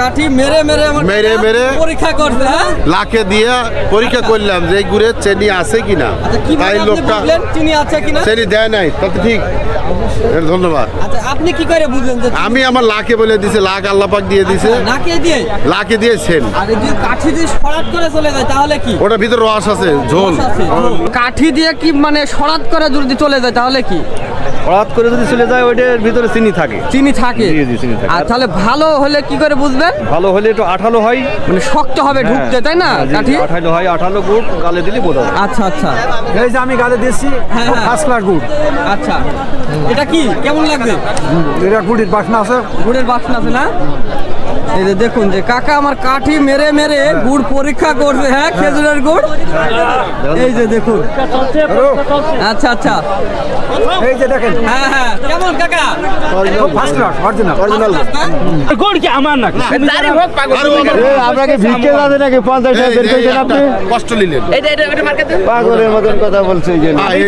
কাঠি মেরে মেরে আমার মেরে মেরে? পরীক্ষা করছে হ্যাঁ? লাখে দিয়ে পরীক্ষা করলাম যে গুড়ের চেনি আছে কিনা। আচ্ছা তাই আপনি লোকটা চিনি আছে কিনা? চেনি দেয় নাই তাতে ঠিক। ধন্যবাদ। আচ্ছা আপনি কি করে বুঝলেন যে আমি আমার লাখে বলে দিছে লাখ আল্লাপাক দিয়ে দিছে। নাকে দিয়ে? লাখে দিয়েছেন আর যদি কাঠি দিয়ে সরাত করে চলে যায় তাহলে কি? ওটার ভিতরে রস আছে ঝোল। কাঠি দিয়ে কি মানে সরাত করে যদি চলে যায় তাহলে কি? হঠাৎ করে যদি চলে যায় ওইটার ভিতরে চিনি থাকে। চিনি থাকে? জি, জি, চিনি থাকে। আর তাহলে ভালো হলে কি করে বুঝবেন? ভালো হলে একটু আঠালো হয়। মানে শক্ত হবে ঢুকতে তাই না হ্যাঁ, কাঠি? আঠালো হয় আঠালো গুড় গালে দিলে বোঝা যায়। আচ্ছা আচ্ছা। এই যে আমি গালে দিচ্ছি হ্যাঁ, হ্যাঁ। ফার্স্ট ক্লাস গুড়। আচ্ছা। এটা কি? কেমন লাগবে? এটা গুড়ের বাসনা আছে। গুড়ের বাসনা আছে না? এই যে দেখুন যে কাকা আমার কাঠি মেরে মেরে গুড় পরীক্ষা করছে হ্যাঁ খেজুরের গুড়? এই যে দেখুন। আচ্ছা আচ্ছা। এই যে দেখেন। হ্যাঁ হ্যাঁ। কেমন কাকা? ফার্স্ট ক্লাস অরিজিনাল অরিজিনাল আপনাকে ভিক্ষে দাদে নাকি পঞ্চাশ টাকা বের করে দেন আপনি? কষ্ট নিলেন। পাগলের মতন কথা বলছে এই জন্য হ্যাঁ, এই-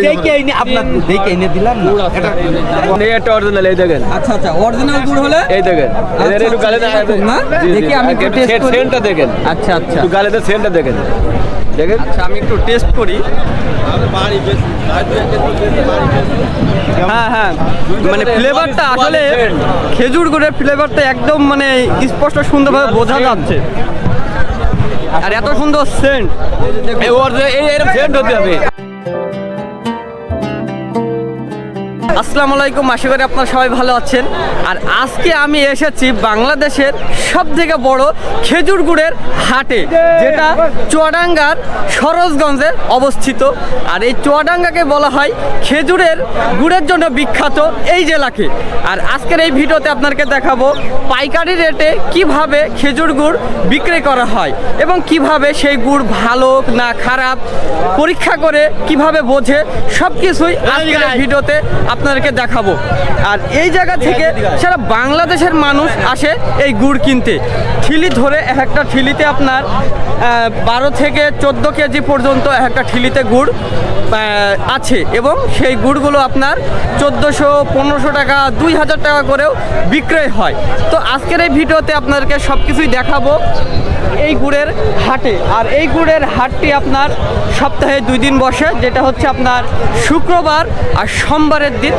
একটা অরিজিনাল এই দেখেন। আচ্ছা আচ্ছা। অরিজিনাল গুড় হলে? এই দেখেন। আচ্ছা, এদের একটু গালে আচ্ছা, এরকম না? দেখি আমি একটু taste সেন্ট- করি। সেন্টটা দেখেন। আচ্ছা আচ্ছা। একটু গালেতে সেন্টটা দেখেন। দেখেন। আচ্ছা আমি একটু টেস্ট করি। হ্যাঁ হ্যাঁ। মানে ফ্লেভারটা আসলে খেজুর গুড়ের ফ্লেভারটা একদম মানে স্পষ্ট সুন্দরভাবে বোঝা যাচ্ছে। আর এত সুন্দর সেন্ট এরকম সেন্ট হতে হবে। আসসালামু আলাইকুম আশা করি আপনারা সবাই ভালো আছেন। আর আজকে আমি এসেছি বাংলাদেশের সব থেকে বড় খেজুর গুড়ের হাটে যেটা চুয়াডাঙ্গার সরোজগঞ্জে অবস্থিত। আর এই চুয়াডাঙ্গাকে বলা হয় খেজুরের গুড়ের জন্য বিখ্যাত এই জেলাকে। আর আজকের এই ভিডিওতে আপনাকে দেখাবো পাইকারি রেটে কীভাবে খেজুর গুড় বিক্রি করা হয় এবং কীভাবে সেই গুড় ভালো না খারাপ পরীক্ষা করে কীভাবে বোঝে সব কিছুই আজকের ভিডিওতে আপনাদেরকে দেখাবো। আর এই জায়গা থেকে সারা বাংলাদেশের মানুষ আসে এই গুড় কিনতে। ঠিলি ধরে এক একটা ঠিলিতে আপনার বারো থেকে চোদ্দ কেজি পর্যন্ত এক একটা ঠিলিতে গুড় আছে এবং সেই গুড়গুলো আপনার চোদ্দোশো, পনেরোশো টাকা, দুই হাজার টাকা করেও বিক্রয় হয়। তো আজকের এই ভিডিওতে আপনাদেরকে সব কিছুই দেখাবো এই গুড়ের হাটে। আর এই গুড়ের হাটটি আপনার সপ্তাহে দুই দিন বসে, যেটা হচ্ছে আপনার শুক্রবার আর সোমবারের দিন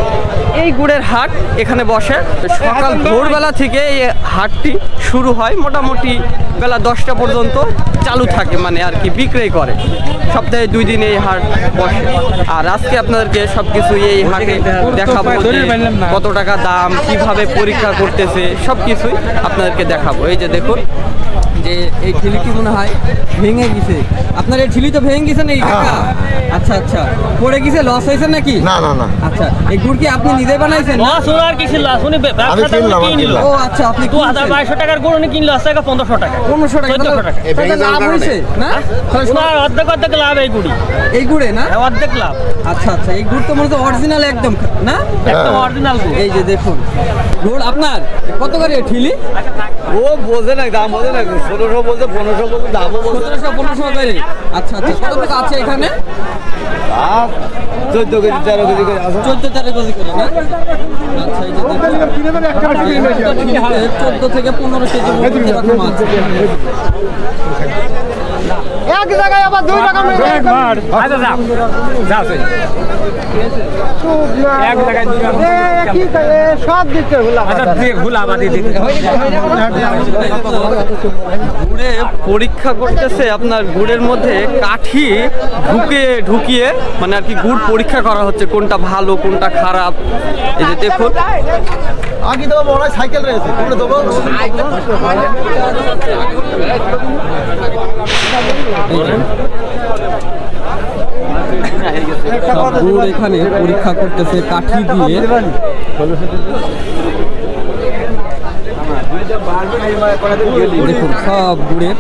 এই গুড়ের হাট এখানে বসে। সকাল ভোরবেলা থেকে এই হাটটি শুরু হয়। মোটামুটি বেলা দশটা পর্যন্ত চালু থাকে মানে আর কি বিক্রয় করে। সপ্তাহে দুই দিন এই হাট বসে। আর আজকে আপনাদেরকে সব কিছু এই হাটে দেখাবো কত টাকা দাম কীভাবে পরীক্ষা করতেছে সব কিছুই আপনাদেরকে দেখাবো। এই যে দেখুন এই ঠিলিটি মনে হয়? ভেঙে গেছে। আপনার এই ঠিলি তো ভেঙে গেছে নাকি? কাকা আচ্ছা আচ্ছা। পড়ে গেছে লস হয়েছে নাকি? না না না। আচ্ছা এই গুড় কি আপনি নিজে বানাইছেন? না? লস আর কি ছিল? উনি আমি কিনলাম, আমি কিনলো ও আচ্ছা আপনি দু হাজার বাইশশো টাকার গরু উনি কিনলো আজ টাকা পনেরোশো টাকা। পনেরোশো টাকা যাওয়ার লাভ। হয়েছে না? সব- ওনার অর্ধেক অর্ধেক লাভ এই গুড়ি এই গুড়ে না? হ্যাঁ, অর্ধেক লাভ। আচ্ছা আচ্ছা এই গুড় তো মনে হচ্ছে অরিজিনাল একদম না? একদম অরিজিনাল গুড়। এই যে দেখুন। গুড় আপনার? কত করে ঠিলি? ও বোঝে না দাম বোঝে না ষোলোশো বলছে পনেরোশো বলছে দামও বলছে সতেরোশো পনেরোশো আচ্ছা আচ্ছা কত টাকা আছে এখানে? চোদ্দ কেজি তেরো কেজি করে আছে। চোদ্দ তেরো কেজি করে না? আচ্ছা এই যে চোদ্দ থেকে পনেরো কেজি এরকম আছে। গুড়ে পরীক্ষা করতেছে আপনার গুড়ের মধ্যে কাঠি ঢুকে ঢুকিয়ে মানে আর কি গুড় পরীক্ষা করা হচ্ছে কোনটা ভালো কোনটা খারাপ। এই যে দেখুন। আগে তো বড় সাইকেল রয়েছে। দেবো। সব এখানে পরীক্ষা করতেছে কাঠি দিয়ে। দেখুন সব গুড়ের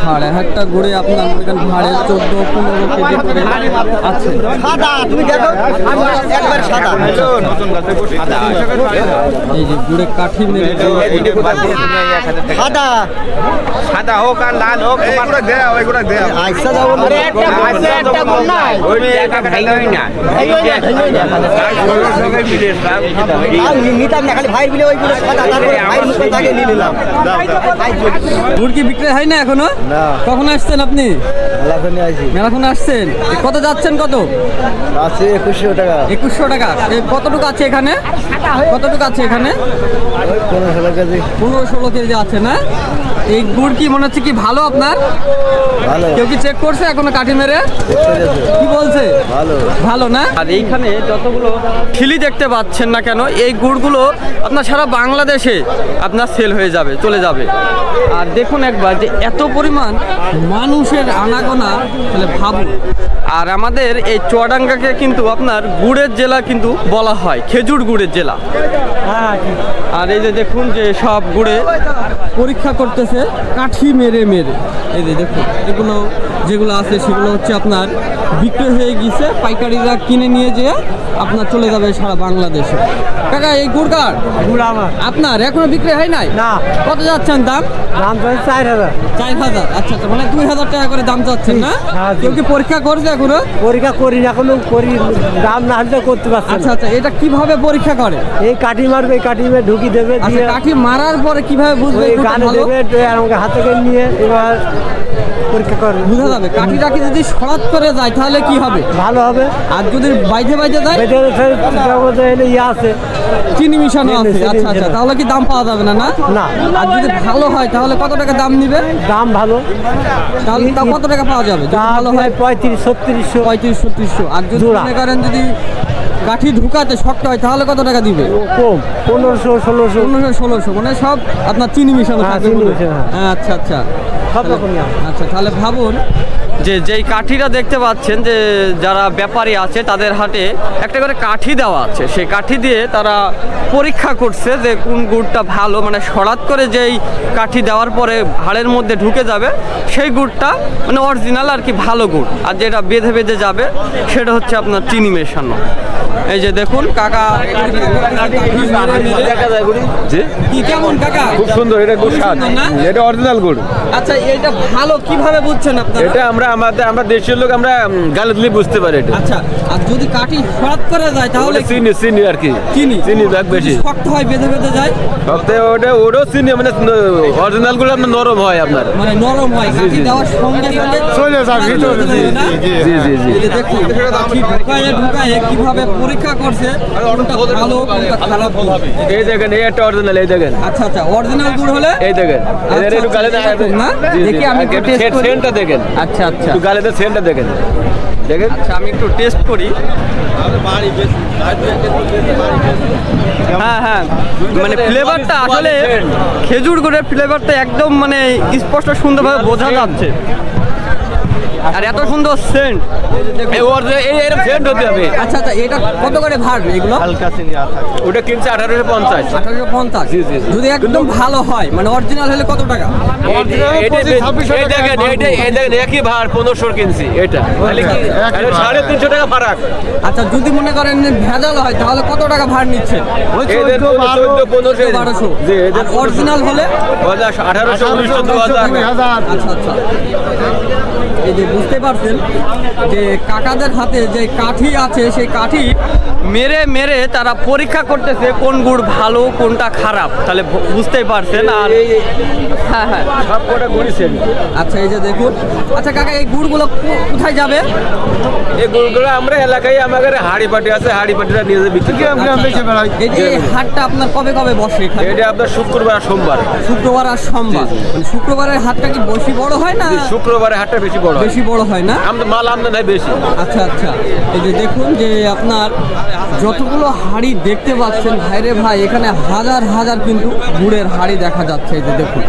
ভাড় এক একটা গুড়ে আপনার করেন ভাড়ে চোদ্দ পনেরো কেজি করে আছে। সাদা তুমি দেখো একবার সাদা। এই যে গুড়ে কাঠি মেরে সাদা। সাদা হোক আর লাল হোক এইগুলো দেও এইগুলো আইসা যাব না। ভাই বিলে ওইগুলো সাদা তারপরে তাকে নিয়ে নিলাম। মুরগি বিক্রি হয় না এখনও? না। কখন আসছেন আপনি? মেলাখনে আসি। মেলাখনে আসছেন? কত যাচ্ছেন কত? আছে একুশশো টাকা। একুশশো টাকা। কতটুকু আছে এখানে? কতটুকু আছে এখানে? পনেরো ষোলো কেজি। পনেরো ষোলো কেজি আছে না? এই গুড় কি মনে হচ্ছে কি ভালো আপনার? কেউ কি চেক করছে এখনও কাঠি মেরে? কি বলছে? ভালো। ভালো না? আর এইখানে যতগুলো ঠিলি দেখতে পাচ্ছেন না কেন এই গুড়গুলো আপনার সারা বাংলাদেশে আপনার সেল হয়ে যাবে চলে যাবে। আর দেখুন একবার যে এত পরিমাণ মানুষের আনাগোনা তাহলে ভাবুন। আর আমাদের এই চুয়াডাঙ্গাকে কিন্তু আপনার গুড়ের জেলা কিন্তু বলা হয় খেজুর গুড়ের জেলা। আর এই যে দেখুন যে সব গুড়ে পরীক্ষা করতেছে কাঠি মেরে মেরে। এই যে দেখুন এগুলো যেগুলো আছে সেগুলো হচ্ছে আপনার বিক্রি হয়ে গিয়েছে পাইকারিরা কিনে নিয়ে যেয়ে আপনার চলে যাবে সারা বাংলাদেশে। কাকা এই গুড় কার? গুড় আমার। আপনার? এখনও বিক্রি হয় নাই? না। কত যাচ্ছেন দাম? দাম চার হাজার। চার হাজার। আচ্ছা আচ্ছা মানে দুই হাজার টাকা করে দাম চাচ্ছেন না? হ্যাঁ, কেউ কি পরীক্ষা করছে এখনও? পরীক্ষা করি না এখনও করি দাম না হলে করতে পারছি আচ্ছা আচ্ছা এটা কীভাবে পরীক্ষা করে? এই কাঠি মারবে এই কাঠি মেরে ঢুকি দেবে আচ্ছা কাঠি মারার পরে কীভাবে বুঝবে গানে দেবে আমাকে হাতে করে নিয়ে এবার পরীক্ষা করবে। বোঝা যাবে? কাঠিটাকে যদি সরাত করে যায় তাহলে কি হবে? ভালো হবে। আর যদি বাইতে বাইতে যায়? ইয়ে আছে। চিনি মিশানো আছে। আচ্ছা আচ্ছা তাহলে কি দাম পাওয়া যাবে না না? না। আর যদি ভালো হয় তাহলে কত টাকা দাম নিবে? দাম ভালো। তাহলে তা কত টাকা পাওয়া যাবে? ভালো হয়? পঁয়ত্রিশ ছত্রিশশো। পঁয়ত্রিশ ছত্রিশশো। আর যদি। মনে করেন যদি কাঠি ঢুকাতে শক্ত হয় তাহলে কত টাকা দিবে? কম পনেরোশো ষোলোশো। পনেরোশো ষোলোশো মানে সব আপনার চিনি মিশানো হ্যাঁ, থাকবে হ্যাঁ। আচ্ছা আচ্ছা। আচ্ছা তাহলে ভাবুন যে যেই কাঠিটা দেখতে পাচ্ছেন যে যারা ব্যাপারী আছে তাদের হাটে একটা করে কাঠি দেওয়া আছে। সেই কাঠি দিয়ে তারা পরীক্ষা করছে যে কোন গুড়টা ভালো মানে সরাত করে যেই কাঠি দেওয়ার পরে ভাড়ের মধ্যে ঢুকে যাবে সেই গুড়টা মানে অরিজিনাল আর কি ভালো গুড়। আর যেটা বেঁধে বেঁধে যাবে সেটা হচ্ছে আপনার চিনি মেশানো। এই যে দেখুন কাকা। কেমন কাকা? খুব সুন্দর এটা গুড় স্বাদ। এটা অরিজিনাল গুড়। আচ্ছা এটা ভালো কীভাবে বুঝছেন আপনারা? এটা আমরা আমাদের আমরা দেশের লোক আমরা গালে দিলে বুঝতে পারি এটা। আচ্ছা আর যদি কাঠি সরাত করে যায় তাহলে চিনি চিনি আর কি। চিনি? চিনি ভাগ বেশি। শক্ত হয় বেঁধে বেঁধে যায়? সপ্তাহে ওটা ওটাও চিনি মানে অরিজিনালগুলো আপনার নরম হয় আপনার। মানে নরম হয় কাঠি দেওয়ার সঙ্গে সঙ্গে চলে যায় ভিতরে, জি, জি, জি। জি। দেখুন ঢুকায়ে ঢুকায়ে কীভাবে পরীক্ষা করছে কোনটা ভালো কোনটা খারাপ হবে। এই দেখেন এই একটা অরিজিনাল এই দেখেন। আচ্ছা আচ্ছা অরিজিনাল গুড় হলে? এই দেখেন। আচ্ছা, এদের একটু গালে আচ্ছা, না? জি, জি। দেখি আমি সেন্ট- করি। সেন্টটা দেখেন। আচ্ছা আচ্ছা। গালেতে সেন্টটা দেখেন দেখেন আচ্ছা আমি একটু টেস্ট করি। হ্যাঁ হ্যাঁ। মানে ফ্লেভারটা আসলে খেজুর গুড়ের ফ্লেভারটা একদম মানে স্পষ্ট সুন্দরভাবে বোঝা যাচ্ছে। আর এত সুন্দর সেন্ট এই ওর এরকম সেন্ট হতে হবে। আচ্ছা আচ্ছা এটা কত করে ভাড় এগুলো? ওটা কিনছে আঠারোশো পঞ্চাশ। আঠারোশো পঞ্চাশ? জি, জি, জি। যদি একদম ভালো হয় মানে অরিজিনাল হলে কত টাকা? এই দেখেন এইটা এই দেখেন একই ভার পনেরোশো কিনছি এটা। তাহলে কি তাহলে সাড়ে তিনশো টাকা ফারাক। আচ্ছা যদি মনে করেন ভেজাল হয় তাহলে কত টাকা ভাড় নিচ্ছে বারোশো। অরিজিনাল হলে? আঠারোশো উনিশশো দু হাজার। আচ্ছা আচ্ছা। এই যে বুঝতে পারছেন যে কাকাদের হাতে যে কাঠি আছে সেই কাঠি মেরে মেরে তারা পরীক্ষা করতেছে কোন গুড় ভালো কোনটা খারাপ। তাহলে বুঝতেই পারছেন আর হ্যাঁ হ্যাঁ। সব কটা ঘুরিছেন আচ্ছা এই যে দেখুন। আচ্ছা কাকা এই গুড়গুলো কোথায় যাবে? এই গরুগুলো আমরা এলাকায় আমাদের হাড়ি পাটি আছে হাড়ি পাটিটা নিয়ে যাবে বিক্রি করে। আচ্ছা, আচ্ছা। এই যে এই হাটটা আপনার কবে কবে বসে এখানে? এটা আপনার শুক্রবার আর সোমবার। শুক্রবার আর সোমবার। মানে শুক্রবারের হাটটা কি বেশি বড় হয় না? জি, শুক্রবারে হাটটা বেশি বড় হয়। বেশি বড় হয় না? আমাদের মাল আমদানি বেশি। আচ্ছা আচ্ছা। এই যে দেখুন যে আপনার যতগুলো হাড়ি দেখতে পাচ্ছেন ভাইরে ভাই এখানে হাজার হাজার কিন্তু গুড়ের হাড়ি দেখা যাচ্ছে এই যে দেখুন।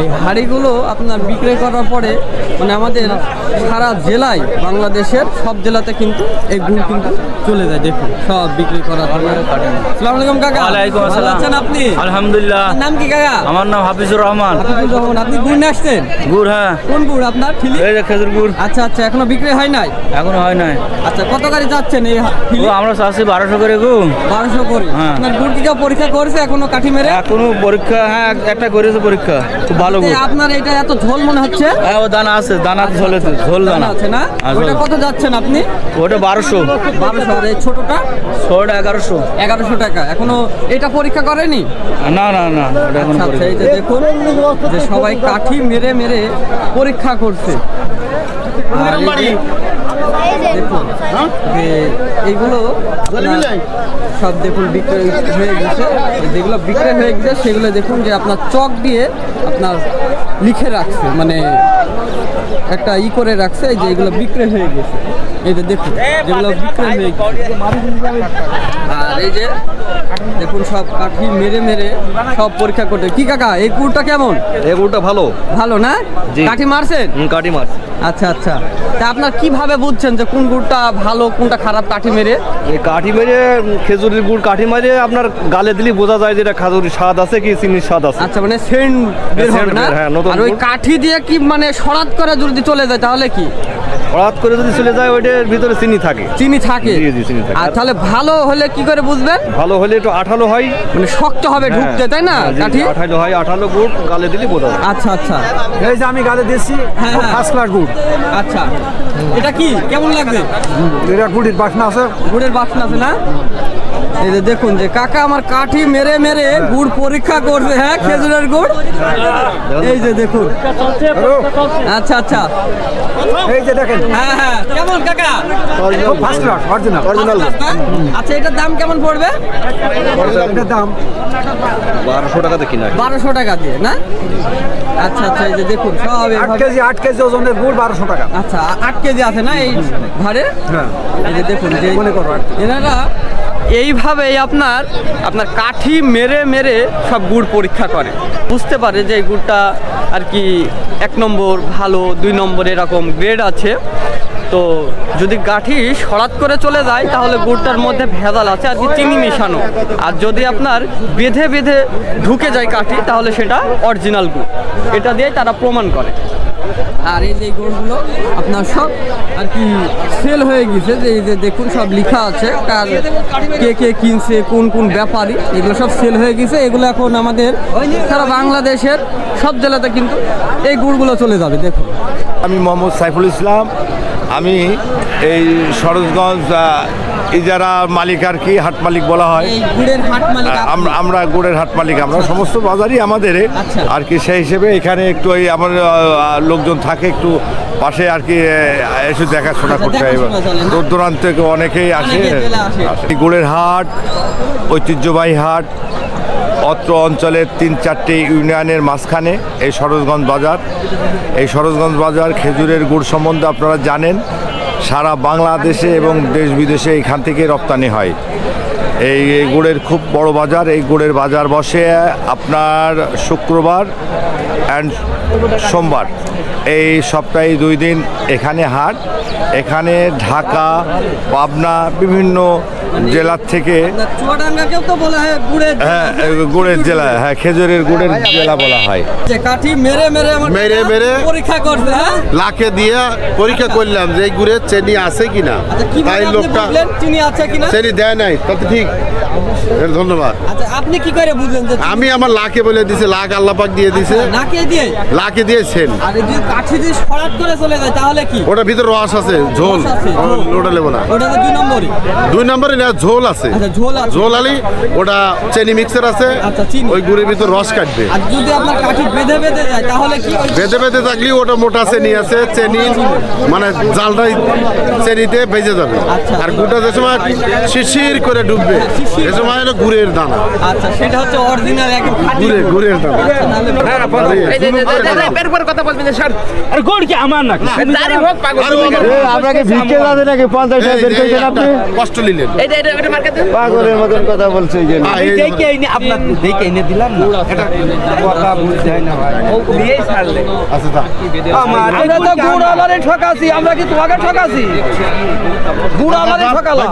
এই হাড়িগুলো আপনার বিক্রয় করার পরে মানে আমাদের সারা জেলায় বাংলাদেশের সব জেলাতে কিন্তু এই গুড় কিন্তু চলে যায় দেখুন সব বিক্রি করার পরে। আলাইকুম কাকা। ওয়ালাইকুম আসসালাম। আছেন আপনি? আলহামদুলিল্লাহ। নাম কি কাকা? আমার নাম হাফিজুর রহমান। হাফিজুর রহমান আপনি গুড় নিয়ে আসছেন? গুড় হ্যাঁ। কোন গুড় আপনার ঠিলি এই যে খেজুর গুড়। আচ্ছা আচ্ছা এখনও বিক্রি হয় নাই? এখনও হয় নাই। আচ্ছা কত গাড়ি যাচ্ছেন এই ঠিলি আমরা চাচ্ছি বারোশো করে গু বারোশো করে। হ্যাঁ। আপনার গুড় কি পরীক্ষা করছে এখনও কাঠি মেরে? এখনও পরীক্ষা হ্যাঁ একটা করেছে পরীক্ষা। ভালো এতে আপনার এটা এত ঝোল মনে হচ্ছে? হ্যাঁ ও দানা আছে দানা ঝোলে ঝোল দানা। আছে না? হ্যাঁ, ওটা। কত যাচ্ছেন আপনি? ওটা বারোশো। বারোশো। আর এই ছোটটা? ছোট এগারোশো। এগারোশো টাকা। এখনও এটা পরীক্ষা করেনি? না না না ওটা এখন আচ্ছা আচ্ছা, দেখুন যে সবাই কাঠি মেরে মেরে পরীক্ষা করছে। দেখুন যে এইগুলো সব দেখুন বিক্রয় হয়ে গেছে। যেগুলো বিক্রয় হয়ে গেছে সেগুলো দেখুন যে আপনার চক দিয়ে আপনার লিখে রাখছে মানে একটা ই করে রাখছে যে এগুলো বিক্রয় হয়ে গেছে। এই যে দেখুন যেগুলো বিক্রয় হয়ে গেছে। আর এই যে দেখুন সব কাঠি মেরে মেরে সব পরীক্ষা করতে কি কাকা এই কুড়টা কেমন? এই গুড়টা ভালো। ভালো না? কাঠি মারছেন? কাটি মাছ আচ্ছা আচ্ছা। তা আপনার কীভাবে বুঝছেন যে কোন গুড়টা ভালো কোনটা খারাপ কাঠি মেরে? এই কাঠি মেরে খেজুরের গুড় কাঠি মেরে আপনার গালে দিলে বোঝা যায় যে এটা খাজুরির স্বাদ আছে কি চিনির স্বাদ আছে। আচ্ছা মানে সেন্ট বের হবে না? হ্যাঁ, আর ওই কাঠি দিয়ে কি মানে সরাত করে যদি চলে যায় তাহলে কি? হঠাৎ করে যদি চলে যায় ওইটার ভিতরে চিনি থাকে। চিনি থাকে? আর তাহলে ভালো হলে কি করে বুঝবেন? ভালো হলে একটু আঠালো হয়। মানে শক্ত হবে ঢুকতে তাই না হ্যাঁ, কাঠি? আঠালো হয় আঠালো গুড় গালে দিলে বোঝা যায়। আচ্ছা আচ্ছা। এই যে আমি গালে দিচ্ছি হ্যাঁ, হ্যাঁ। ফার্স্ট ক্লাস গুড়। আচ্ছা। এটা কি? কেমন লাগবে? এটা গুড়ির বাসনা আছে। গুড়ের বাসনা আছে না? এই যে দেখুন যে কাকা আমার কাঠি মেরে মেরে গুড় পরীক্ষা করছে হ্যাঁ খেজুরের গুড়? এই যে দেখুন। আচ্ছা আচ্ছা। এই যে দেখেন। হ্যাঁ হ্যাঁ। কেমন কাকা? ফার্স্ট ক্লাস অরিজিনাল অরিজিনাল আচ্ছা এটার দাম কেমন পড়বে? এটার দাম বারোশো টাকাতে কিনা বারোশো টাকা দিয়ে না? আচ্ছা আচ্ছা এই যে দেখুন সব আট কেজি আট কেজি ওজনের গুড় বারোশো টাকা। আচ্ছা আ- আট কেজি আছে না এই ঘরে? হ্যাঁ। এই যে দেখুন যে মনে করো এনারা এইভাবেই আপনার আপনার কাঠি মেরে মেরে সব গুড় পরীক্ষা করে। বুঝতে পারে যে এই গুড়টা আর কি এক নম্বর ভালো, দুই নম্বর এরকম গ্রেড আছে। তো যদি কাঠি সরাত করে চলে যায়, তাহলে গুড়টার মধ্যে ভেজাল আছে আর কি চিনি মেশানো। আর যদি আপনার বেঁধে বেঁধে ঢুকে যায় কাঠি, তাহলে সেটা অরিজিনাল গুড়। এটা দিয়ে তারা প্রমাণ করে। আর এই যে এই গুড়গুলো আপনার সব আর কি সেল হয়ে গেছে, যে এই যে দেখুন সব লেখা আছে, কার কে কে কিনছে, কোন কোন ব্যাপারী, এগুলো সব সেল হয়ে গেছে। এগুলো এখন আমাদের সারা বাংলাদেশের সব জেলাতে কিন্তু এই গুড়গুলো চলে যাবে, দেখুন। আমি মোহাম্মদ সাইফুল ইসলাম, আমি এই সরোজগঞ্জ ইজারা মালিক আর কি হাট মালিক বলা হয়। আমরা গুড়ের হাট মালিক আমরা সমস্ত বাজারই আমাদের আচ্ছা। আর কি সেই হিসেবে এখানে একটু এই আমার লোকজন থাকে একটু পাশে আর কি এসে দেখাশোনা আচ্ছা, করতে হয়। দূর দূরান্ত থেকে অনেকেই আসে। গুড়ের হাট ঐতিহ্যবাহী হাট অত্র অঞ্চলের তিন চারটি ইউনিয়নের মাঝখানে এই সরোজগঞ্জ বাজার। এই সরোজগঞ্জ বাজার খেজুরের গুড় সম্বন্ধে আপনারা জানেন। সারা বাংলাদেশে এবং দেশ বিদেশে এখান থেকে রপ্তানি হয়। এই এই গুড়ের খুব বড় বাজার, এই গুড়ের বাজার বসে আপনার শুক্রবার অ্যান্ড সোমবার। এই সপ্তাহে দুই দিন এখানে হাট। এখানে ঢাকা পাবনা বিভিন্ন জেলার থেকে হয় গুড়ের জেলা। হ্যাঁ খেজুরের গুড়ের জেলা বলা হয়। কাঠি মেরে মেরে মেরে মেরে পরীক্ষা করছে হ্যাঁ? লাখে দিয়ে পরীক্ষা করলাম যে গুড়ের চেনি আছে কিনা। আচ্ছা তাই লোকটা চিনি আছে কিনা? চেনি দেয় নাই তাতে ঠিক। এর ধন্যবাদ। আচ্ছা আপনি কি করে বুঝলেন যে আমি আমার লাখে বলে দিছে লাখ আল্লাপাক দিয়ে দিছে। নাকে দিয়ে? লাখে দিয়েছেন আর কাঠি দিয়ে করে চলে যায় তাহলে কি? ওটার ভিতরে রস আছে ঝোল। ওটা না। ওটা দুই নম্বরই। দুই নম্বরে না ঝোল আছে। আচ্ছা ঝোল আছে। ঝোল আলি ওটা চেনি মিক্সার আছে আচ্ছা, চিনি। ওই গুড়ের ভিতর রস কাটবে। আর যদি আপনার কাঠি বেঁধে বেঁধে যায় তাহলে কি বেঁধে বেঁধে থাকলেও ওটা মোটা চেনি আছে চেনি মানে জালটাই চেনিতে বেজে যাবে। আচ্ছা। আর গুড়টা যে সময় শিশির করে ডুববে। শিশির। এ সময় গুড়ের দানা। আচ্ছা সেটা হচ্ছে অরিজিনাল একদম খাঁটি গুড়ের গুড়ের দানা। তাহলে আর গোড় কি আমার নাকি? আপনাকে ভিক্ষে দাদে নাকি? পঞ্চাশ টাকা বের করেছেন আপনি? কষ্ট নিলেন। পাগলের মতন কথা বলছে যে। এই আপনার দেখে এনে দিলাম না। কথা বুঝতে না ভাই। দিয়েই ছাড়লে। আচ্ছা তা। আমরা তো গুড় আলারে ঠকাছি আমরা কি তোমাকে ঠকাছি? গুড় আলারে ঠকালাম।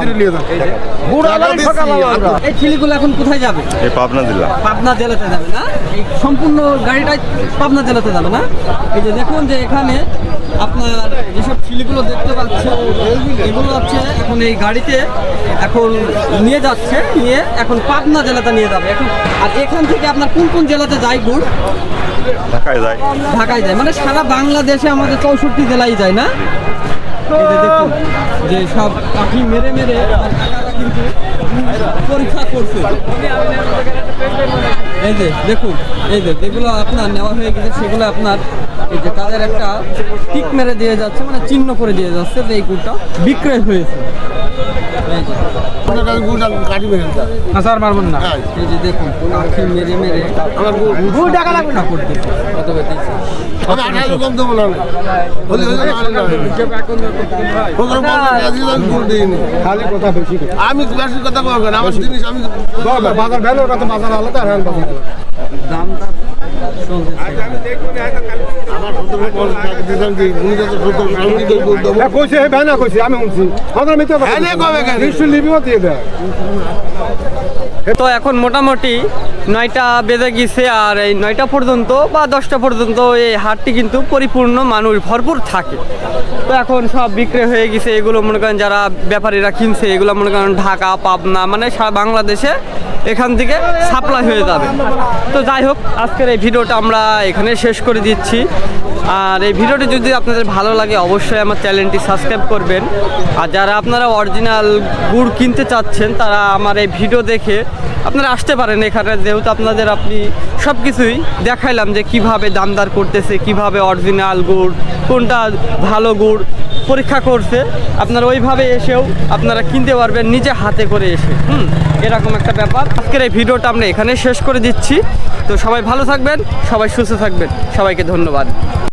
গুড় আলারে ঠকালাম আমরা। এই ছিলিগুলো এখন কোথায় যাবে? এই পাবনা জেলা। পাবনা জেলাতে যাবে না? এই সম্পূর্ণ গাড়িটাই পাবনা জেলাতে যাবে না? এই যে দেখুন যে এখানে আপনার যেসব ছিলিগুলো দেখতে পাচ্ছেন এগুলো হচ্ছে এখন এই গাড়িতে এখন নিয়ে যাচ্ছে নিয়ে এখন পাবনা জেলাতে নিয়ে যাবে। এখন আর এখান থেকে আপনার কোন কোন জেলাতে যায় গুড়? ঢাকায় যায়। ঢাকায় যায়। মানে সারা বাংলাদেশে আমাদের চৌষট্টি জেলায় যায় না? যে সব পাখি মেরে মেরে কিন্তু পরীক্ষা করছে। এই যে, দেখুন, এই যে, যেগুলো আপনার নেওয়া হয়ে গেছে, সেগুলো আপনার এই যে তাদের একটা টিক মেরে দিয়ে যাচ্ছে মানে চিহ্ন করে দিয়ে যাচ্ছে যে এই কুটটা বিক্রয় হয়েছে। এই যে মারবেন না। এই যে দেখুন পাখি মেরে মেরে গুড় টাকা লাগবে না। করতেছে কত দিচ্ছে আমি আঠারো কম দেবো না কথা আমি বেশি কথা বলবেন আমার জিনিস আমি বাজার ভ্যালু ওটা তো বাজার আলাদা আর বাজার আলাদা। কইছে হে ভ্যানা কইছে আমি শুনছি। আমাদের মিথ্যা কথা কবে কেন? নিশ্চয় লিবিও দিয়ে দেয়। তো এখন মোটামুটি নয়টা বেজে গেছে আর এই নয়টা পর্যন্ত বা দশটা পর্যন্ত এই হাটটি কিন্তু পরিপূর্ণ মানুষ ভরপুর থাকে। তো এখন সব বিক্রি হয়ে গেছে এগুলো মনে করেন যারা ব্যাপারীরা কিনছে এগুলো মনে করেন ঢাকা পাবনা মানে সারা বাংলাদেশে এখান থেকে সাপ্লাই হয়ে যাবে। তো যাই হোক, আজকের এই ভিডিওটা আমরা এখানে শেষ করে দিচ্ছি। আর এই ভিডিওটি যদি আপনাদের ভালো লাগে, অবশ্যই আমার চ্যানেলটি সাবস্ক্রাইব করবেন। আর যারা আপনারা অরিজিনাল গুড় কিনতে চাচ্ছেন, তারা আমার এই ভিডিও দেখে আপনারা আসতে পারেন এখানে। যেহেতু আপনাদের আপনি সব কিছুই দেখাইলাম যে কীভাবে দামদার করতেছে, কীভাবে অরিজিনাল গুড়, কোনটা ভালো গুড় পরীক্ষা করছে, আপনারা ওইভাবে এসেও আপনারা কিনতে পারবেন নিজে হাতে করে এসে। হুম, এরকম একটা ব্যাপার। আজকের এই ভিডিওটা আমরা এখানে শেষ করে দিচ্ছি। তো সবাই ভালো থাকবেন, সবাই সুস্থ থাকবেন। সবাইকে ধন্যবাদ।